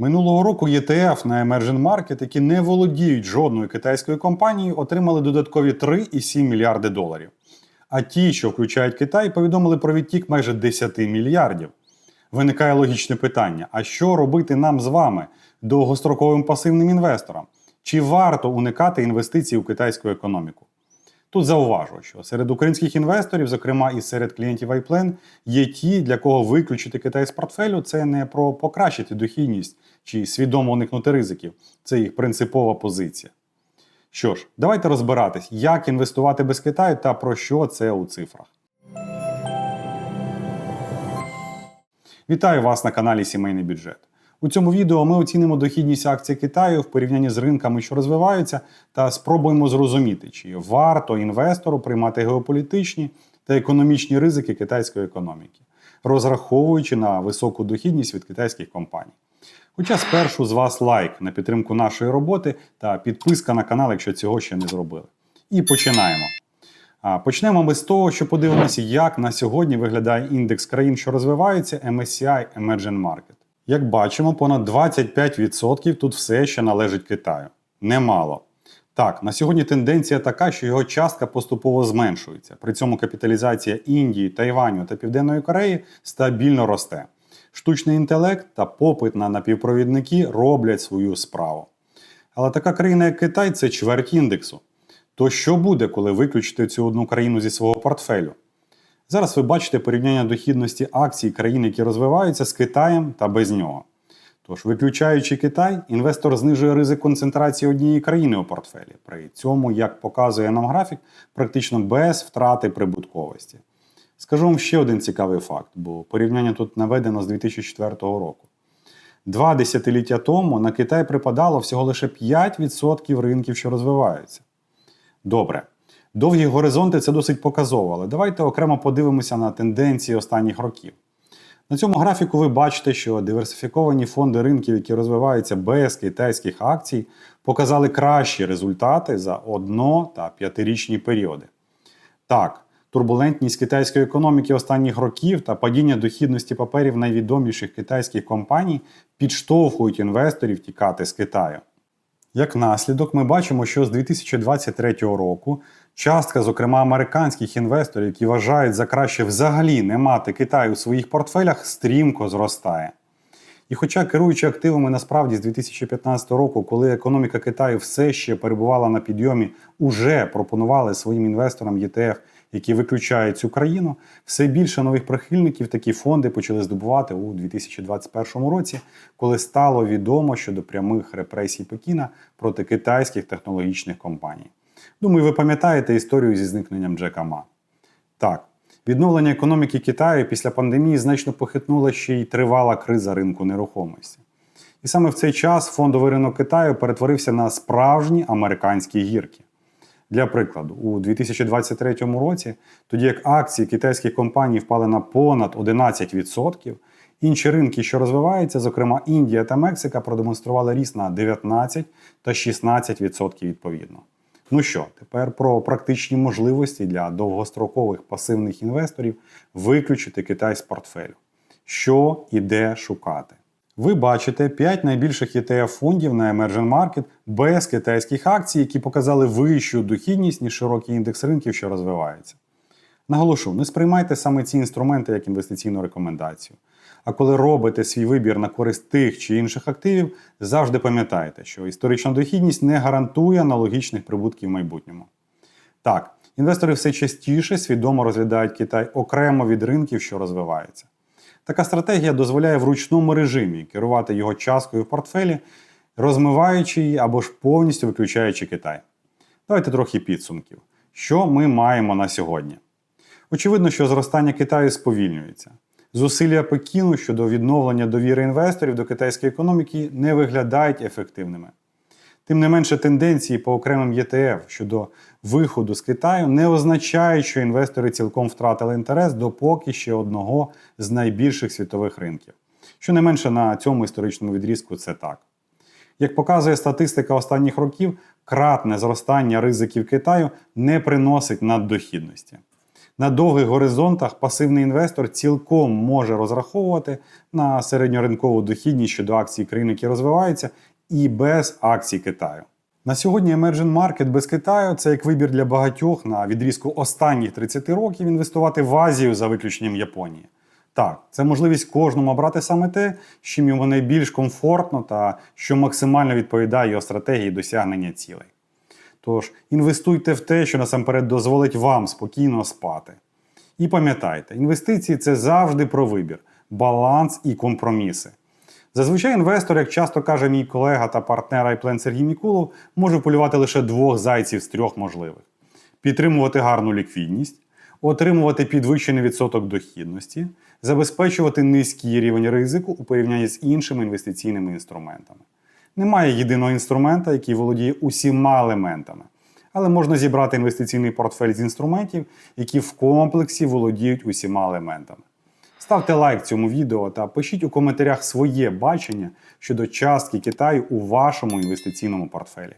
Минулого року ETF на Emerging Market, які не володіють жодною китайською компанією, отримали додаткові 3,7 мільярди доларів. А ті, що включають Китай, повідомили про відтік майже 10 мільярдів. Виникає логічне питання: а що робити нам з вами, довгостроковим пасивним інвесторам? Чи варто уникати інвестицій у китайську економіку? Тут зауважу, що серед українських інвесторів, зокрема і серед клієнтів iPlan, є ті, для кого виключити Китай з портфелю це не про покращити дохідність чи свідомо уникнути ризиків. Це їх принципова позиція. Що ж, давайте розбиратись, як інвестувати без Китаю та про що це у цифрах. Вітаю вас на каналі Сімейний бюджет. У цьому відео ми оцінимо дохідність акцій Китаю в порівнянні з ринками, що розвиваються, та спробуємо зрозуміти, чи варто інвестору приймати геополітичні та економічні ризики китайської економіки, розраховуючи на високу дохідність від китайських компаній. Хоча спершу з вас лайк на підтримку нашої роботи та підписка на канал, якщо цього ще не зробили. І починаємо. Почнемо ми з того, що подивимося, як на сьогодні виглядає індекс країн, що розвиваються, MSCI Emerging Market. Як бачимо, понад 25% тут все ще належить Китаю. Немало. Так, на сьогодні тенденція така, що його частка поступово зменшується. При цьому капіталізація Індії, Тайваню та Південної Кореї стабільно росте. Штучний інтелект та попит на напівпровідники роблять свою справу. Але така країна, як Китай, це чверть індексу. То що буде, коли виключити цю одну країну зі свого портфелю? Зараз ви бачите порівняння дохідності акцій країн, які розвиваються з Китаєм та без нього. Тож, виключаючи Китай, інвестор знижує ризик концентрації однієї країни у портфелі. При цьому, як показує нам графік, практично без втрати прибутковості. Скажу вам ще один цікавий факт, бо порівняння тут наведено з 2004 року. Два десятиліття тому на Китай припадало всього лише 5% ринків, що розвиваються. Добре. Довгі горизонти це досить показово, але давайте окремо подивимося на тенденції останніх років. На цьому графіку ви бачите, що диверсифіковані фонди ринків, які розвиваються без китайських акцій, показали кращі результати за одно- та п'ятирічні періоди. Так, турбулентність китайської економіки останніх років та падіння дохідності паперів найвідоміших китайських компаній підштовхують інвесторів тікати з Китаю. Як наслідок, ми бачимо, що з 2023 року частка, зокрема американських інвесторів, які вважають за краще взагалі не мати Китаю у своїх портфелях, стрімко зростає. І хоча керуючи активами насправді з 2015 року, коли економіка Китаю все ще перебувала на підйомі, уже пропонували своїм інвесторам ЄТФ, які виключають цю країну, все більше нових прихильників такі фонди почали здобувати у 2021 році, коли стало відомо щодо прямих репресій Пекіна проти китайських технологічних компаній. Думаю, ви пам'ятаєте історію зі зникненням Джека Ма. Так, відновлення економіки Китаю після пандемії значно похитнула ще й тривала криза ринку нерухомості. І саме в цей час фондовий ринок Китаю перетворився на справжні американські гірки. Для прикладу, у 2023 році, тоді як акції китайських компаній впали на понад 11%, інші ринки, що розвиваються, зокрема Індія та Мексика, продемонстрували ріст на 19 та 16% відповідно. Ну що, тепер про практичні можливості для довгострокових пасивних інвесторів виключити Китай з портфелю. Що і де шукати? Ви бачите 5 найбільших ETF фондів на Emerging Market без китайських акцій, які показали вищу дохідність, ніж широкий індекс ринків, що розвивається. Наголошу, не сприймайте саме ці інструменти як інвестиційну рекомендацію. А коли робите свій вибір на користь тих чи інших активів, завжди пам'ятайте, що історична дохідність не гарантує аналогічних прибутків в майбутньому. Так, інвестори все частіше свідомо розглядають Китай окремо від ринків, що розвиваються. Така стратегія дозволяє в ручному режимі керувати його часткою в портфелі, розмиваючи її або ж повністю виключаючи Китай. Давайте трохи підсумків. Що ми маємо на сьогодні? Очевидно, що зростання Китаю сповільнюється. Зусилля Пекіну щодо відновлення довіри інвесторів до китайської економіки не виглядають ефективними. Тим не менше, тенденції по окремим ЄТФ щодо виходу з Китаю не означають, що інвестори цілком втратили інтерес до поки ще одного з найбільших світових ринків. Щонайменше на цьому історичному відрізку це так. Як показує статистика останніх років, кратне зростання ризиків Китаю не приносить наддохідності. На довгих горизонтах пасивний інвестор цілком може розраховувати на середньоринкову дохідність щодо акцій країн, які розвиваються, і без акцій Китаю. На сьогодні Emerging Market без Китаю це як вибір для багатьох на відрізку останніх 30 років інвестувати в Азію за виключенням Японії. Так, це можливість кожному обрати саме те, з чим йому найбільш комфортно та що максимально відповідає його стратегії досягнення цілей. Тож інвестуйте в те, що насамперед дозволить вам спокійно спати. І пам'ятайте, інвестиції це завжди про вибір, баланс і компроміси. Зазвичай інвестор, як часто каже мій колега та партнер iPlan Сергій Мікулов, може полювати лише двох зайців з трьох можливих: підтримувати гарну ліквідність, отримувати підвищений відсоток дохідності, забезпечувати низький рівень ризику у порівнянні з іншими інвестиційними інструментами. Немає єдиного інструмента, який володіє усіма елементами, але можна зібрати інвестиційний портфель з інструментів, які в комплексі володіють усіма елементами. Ставте лайк цьому відео та пишіть у коментарях своє бачення щодо частки Китаю у вашому інвестиційному портфелі.